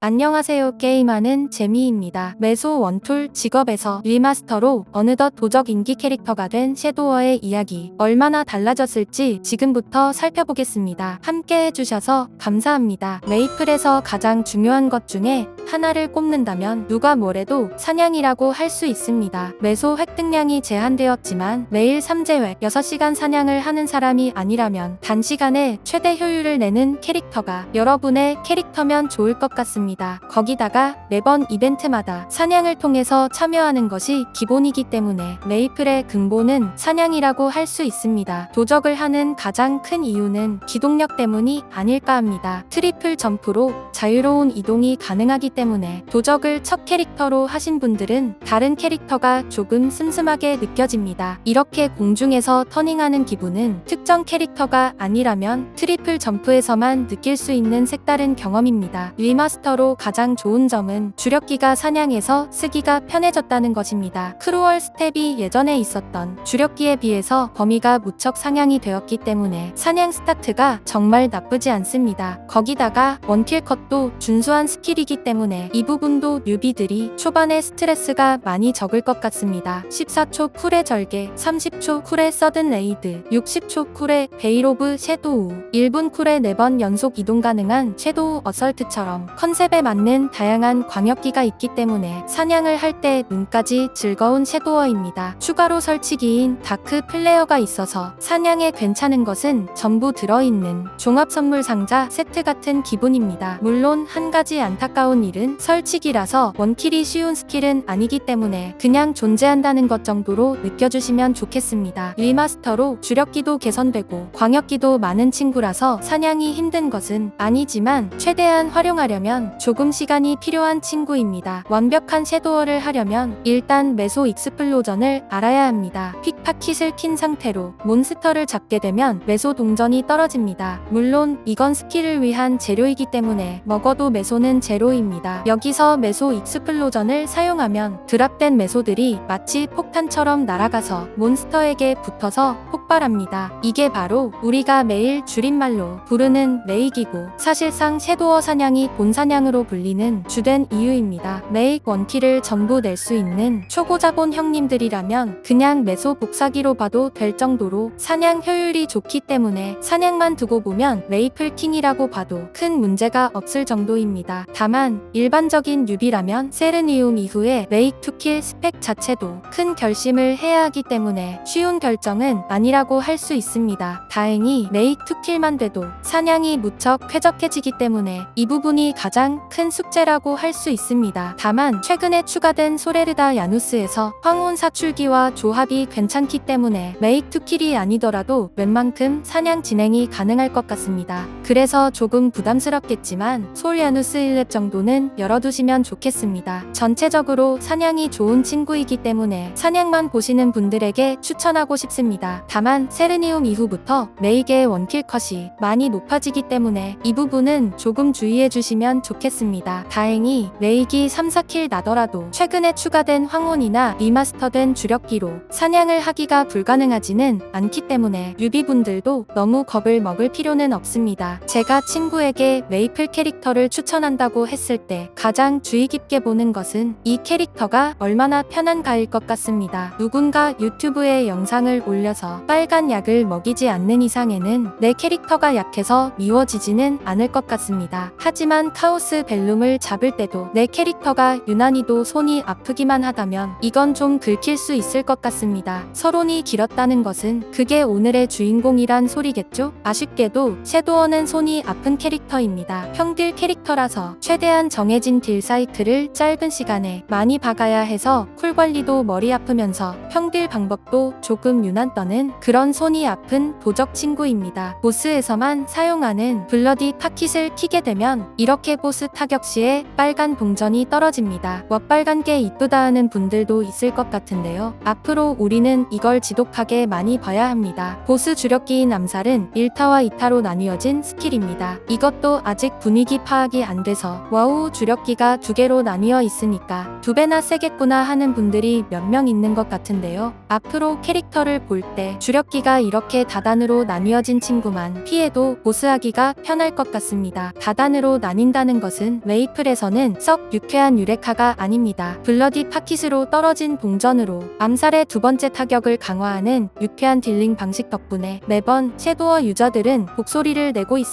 안녕하세요 게임하는 재미입니다. 매소 원툴 직업에서 리마스터로 어느덧 도적 인기 캐릭터가 된 섀도워의 이야기 얼마나 달라졌을지 지금부터 살펴보겠습니다. 함께 해주셔서 감사합니다. 메이플에서 가장 중요한 것 중에 하나를 꼽는다면 누가 뭐래도 사냥이라고 할 수 있습니다. 매소 획득량이 제한되었지만 매일 3제획 6시간 사냥을 하는 사람이 아니라면 단시간에 최대 효율을 내는 캐릭터가 여러분의 캐릭터면 좋을 것 같습니다. 거기다가 매번 이벤트마다 사냥을 통해서 참여하는 것이 기본이기 때문에 메이플의 근본은 사냥이라고 할 수 있습니다. 도적을 하는 가장 큰 이유는 기동력 때문이 아닐까 합니다. 트리플 점프로 자유로운 이동이 가능하기 때문에 도적을 첫 캐릭터로 하신 분들은 다른 캐릭터가 조금 슴슴하게 느껴집니다. 이렇게 공중에서 터닝하는 기분은 특정 캐릭터가 아니라면 트리플 점프에서만 느낄 수 있는 색다른 경험입니다. 리마스터로 가장 좋은 점은 주력기가 사냥에서 쓰기가 편해졌다는 것입니다. 크루얼 스텝이 예전에 있었던 주력기에 비해서 범위가 무척 상향이 되었기 때문에 사냥 스타트가 정말 나쁘지 않습니다. 거기다가 원킬 컷도 준수한 스킬이기 때문에 이 부분도 뉴비들이 초반에 스트레스가 많이 적을 것 같습니다. 14초 쿨의 절개, 30초 쿨의 서든 레이드, 60초 쿨의 베일 오브 섀도우, 1분 쿨의 4번 연속 이동 가능한 섀도우 어설트처럼 컨셉 에 맞는 다양한 광역기가 있기 때문에 사냥을 할 때 눈까지 즐거운 섀도워입니다. 추가로 설치기인 다크 플레어가 있어서 사냥에 괜찮은 것은 전부 들어있는 종합 선물 상자 세트 같은 기분입니다. 물론 한 가지 안타까운 일은 설치기라서 원킬이 쉬운 스킬은 아니기 때문에 그냥 존재한다는 것 정도로 느껴주시면 좋겠습니다. 리마스터로 주력기도 개선되고 광역기도 많은 친구라서 사냥이 힘든 것은 아니지만 최대한 활용하려면 조금 시간이 필요한 친구입니다. 완벽한 섀도워를 하려면 일단 메소 익스플로전을 알아야 합니다. 픽파킷을 킨 상태로 몬스터를 잡게 되면 메소 동전이 떨어집니다. 물론 이건 스킬을 위한 재료이기 때문에 먹어도 메소는 제로입니다. 여기서 메소 익스플로전을 사용하면 드랍된 메소들이 마치 폭탄처럼 날아가서 몬스터에게 붙어서 폭발합니다. 이게 바로 우리가 매일 줄임말로 부르는 메이기고 사실상 섀도워 사냥이 본사냥 으로 불리는 주된 이유입니다. 메익 원키를 전부 낼 수 있는 초보자본 형님들이라면 그냥 메소 복사기로 봐도 될 정도로 사냥 효율이 좋기 때문에 사냥만 두고 보면 메이플 킹이라고 봐도 큰 문제가 없을 정도입니다. 다만 일반적인 뉴비라면 세르니움 이후에 메익 투킬 스펙 자체도 큰 결심을 해야 하기 때문에 쉬운 결정은 아니라고 할 수 있습니다. 다행히 메익 투킬만 돼도 사냥이 무척 쾌적해지기 때문에 이 부분이 가장 큰 숙제라고 할 수 있습니다. 다만 최근에 추가된 소레르다 야누스에서 황혼 사출기와 조합이 괜찮기 때문에 메익 투킬이 아니더라도 웬만큼 사냥 진행이 가능할 것 같습니다. 그래서 조금 부담스럽겠지만 솔 야누스 1렙 정도는 열어두시면 좋겠습니다. 전체적으로 사냥이 좋은 친구이기 때문에 사냥만 보시는 분들에게 추천하고 싶습니다. 다만 세르니움 이후부터 메익의 원킬 컷이 많이 높아지기 때문에 이 부분은 조금 주의해 주시면 좋겠습니다. 다행히 메익이 3, 4킬 나더라도 최근에 추가된 황혼이나 리마스터된 주력기로 사냥을 하기가 불가능하지는 않기 때문에 유비분들도 너무 겁을 먹을 필요는 없습니다. 제가 친구에게 메이플 캐릭터를 추천한다고 했을 때 가장 주의 깊게 보는 것은 이 캐릭터가 얼마나 편한가일 것 같습니다. 누군가 유튜브에 영상을 올려서 빨간 약을 먹이지 않는 이상에는 내 캐릭터가 약해서 미워지지는 않을 것 같습니다. 하지만 카오스 벨룸을 잡을 때도 내 캐릭터가 유난히도 손이 아프기만 하다면 이건 좀 긁힐 수 있을 것 같습니다. 서론이 길었다는 것은 그게 오늘의 주인공이란 소리겠죠? 아쉽게도 섀도워는 손이 아픈 캐릭터입니다. 평딜 캐릭터라서 최대한 정해진 딜 사이클을 짧은 시간에 많이 박아야 해서 쿨 관리도 머리 아프면서 평딜 방법도 조금 유난 떠는 그런 손이 아픈 도적 친구입니다. 보스에서만 사용하는 블러디 타킷을 키게 되면 이렇게 보스 타격 시에 빨간 동전이 떨어집니다. 왓빨간 게 이쁘다 하는 분들도 있을 것 같은데요. 앞으로 우리는 이걸 지독하게 많이 봐야 합니다. 보스 주력기인 암살은 1타와 2타로 나뉘어진 스킬입니다. 이것도 아직 분위기 파악이 안 돼서 와우 주력기가 두 개로 나뉘어 있으니까 두 배나 세겠구나 하는 분들이 몇 명 있는 것 같은데요. 앞으로 캐릭터를 볼 때 주력기가 이렇게 다단으로 나뉘어진 친구만 피해도 보스하기가 편할 것 같습니다. 다단으로 나뉜다는 것은 웨이플에서는 썩 유쾌한 유레카가 아닙니다. 블러디 파킷으로 떨어진 동전으로 암살의 두 번째 타격을 강화하는 유쾌한 딜링 방식 덕분에 매번 섀도어 유저들은 곡소리를 내고 있습니다.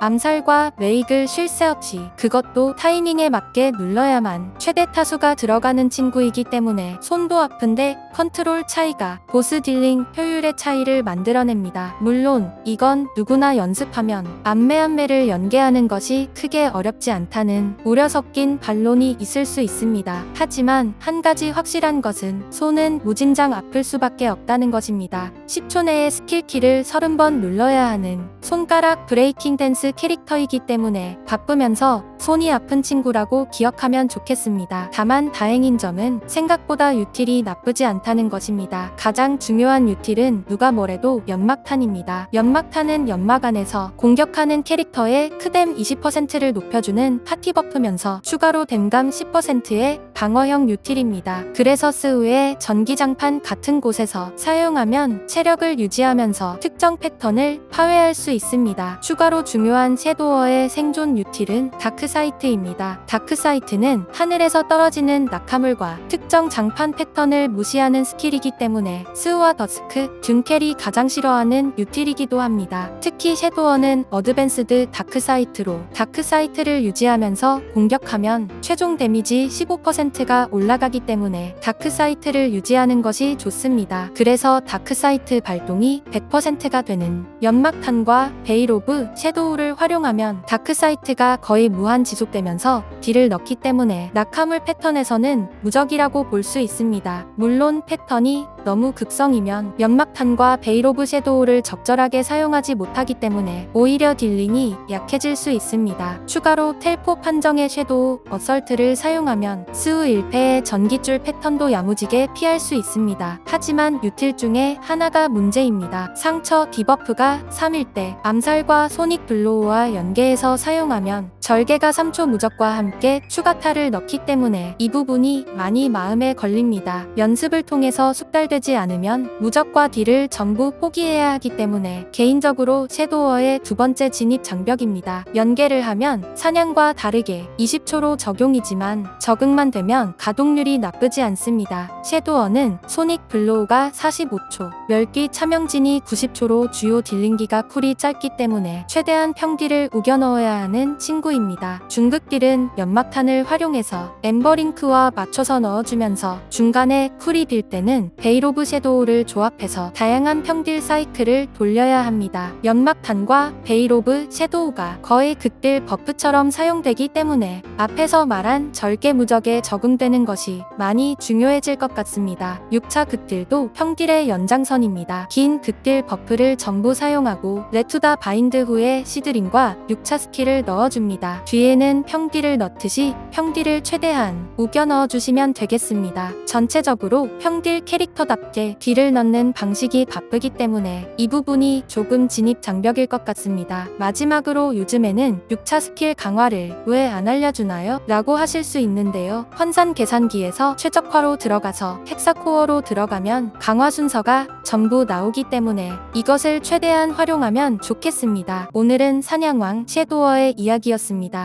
암살과 웨이글 쉴 새 없이 그것도 타이밍에 맞게 눌러야만 최대 타수가 들어가는 친구이기 때문에 손도 아픈데 컨트롤 차이가 보스 딜링 효율의 차이를 만들어냅니다. 물론 이건 누구나 연습하면 안매안매를 연계하는 것이 크게 어렵지 않다는 우려 섞인 반론이 있을 수 있습니다. 하지만 한 가지 확실한 것은 손은 무진장 아플 수밖에 없다는 것입니다. 10초 내에 스킬키를 30번 눌러야 하는 손가락 브레 이킹 댄스 캐릭터이기 때문에 바쁘면서 손이 아픈 친구라고 기억하면 좋겠습니다. 다만 다행인 점은 생각보다 유틸이 나쁘지 않다는 것입니다. 가장 중요한 유틸은 누가 뭐래도 연막탄입니다. 연막탄은 연막 안에서 공격하는 캐릭터의 크뎀 20%를 높여주는 파티 버프면서 추가로 댐감 10%의 방어형 유틸입니다. 그래서 스우의 전기장판 같은 곳에서 사용하면 체력을 유지하면서 특정 패턴을 파괴할 수 있습니다. 추가로 중요한 섀도어의 생존 유틸은 다크 사이트입니다. 다크사이트는 하늘에서 떨어지는 낙하물과 특정 장판 패턴을 무시하는 스킬이기 때문에 스우와 더스크, 균켈이 가장 싫어하는 유틸이기도 합니다. 특히 섀도어는 어드밴스드 다크사이트로 다크사이트를 유지하면서 공격하면 최종 데미지 15%가 올라가기 때문에 다크사이트를 유지하는 것이 좋습니다. 그래서 다크사이트 발동이 100%가 되는 연막탄과 베이로브, 섀도우를 활용하면 다크사이트가 거의 무한 지속되면서 딜을 넣기 때문에 낙하물 패턴에서는 무적이라고 볼 수 있습니다. 물론 패턴이 너무 극성이면 연막탄과 베이로브 섀도우를 적절하게 사용하지 못하기 때문에 오히려 딜링이 약해질 수 있습니다. 추가로 텔포 판정의 섀도우 어설트를 사용하면 스우 1패의 전기줄 패턴도 야무지게 피할 수 있습니다. 하지만 유틸 중에 하나가 문제입니다. 상처 디버프가 3일 때 암살과 소닉 블로우와 연계해서 사용하면 절개가 3초 무적과 함께 추가타를 넣기 때문에 이 부분이 많이 마음에 걸립니다. 연습을 통해서 숙달되지 않으면 무적과 딜을 전부 포기해야 하기 때문에 개인적으로 섀도어의 두 번째 진입 장벽입니다. 연계를 하면 사냥과 다르게 20초로 적용이지만 적응만 되면 가동률이 나쁘지 않습니다. 섀도어는 소닉 블로우가 45초, 멸귀 차명진이 90초로 주요 딜링기가 쿨이 짧기 때문에 최대한 평딜을 우겨 넣어야 하는 친구입니다. 중극딜은 연막탄을 활용해서 엠버링크와 맞춰서 넣어주면서 중간에 쿨이 빌 때는 베이로브 섀도우를 조합해서 다양한 평딜 사이클을 돌려야 합니다. 연막탄과 베이로브 섀도우가 거의 극딜 버프처럼 사용되기 때문에 앞에서 말한 절개 무적에 적응되는 것이 많이 중요해질 것 같습니다. 6차 극딜도 평딜의 연장선입니다. 긴 극딜 버프를 전부 사용하고 레투다 바인드 후에 시드링과 6차 스킬을 넣어줍니다. 뒤에 는 평딜을 넣듯이 평딜을 최대한 우겨 넣어주시면 되겠습니다. 전체적으로 평딜 캐릭터답게 딜을 넣는 방식이 바쁘기 때문에 이 부분이 조금 진입 장벽일 것 같습니다. 마지막으로 요즘에는 6차 스킬 강화를 왜 안 알려주나요? 라고 하실 수 있는데요. 환산 계산기에서 최적화로 들어가서 헥사코어로 들어가면 강화 순서가 전부 나오기 때문에 이것을 최대한 활용하면 좋겠습니다. 오늘은 사냥왕 섀도어의 이야기였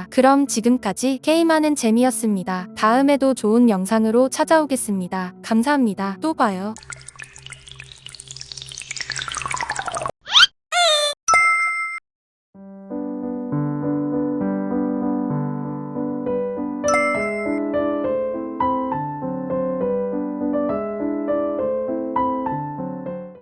그럼 지금까지 게임하는 재미였습니다. 다음에도 좋은 영상으로 찾아오겠습니다. 감사합니다. 또 봐요.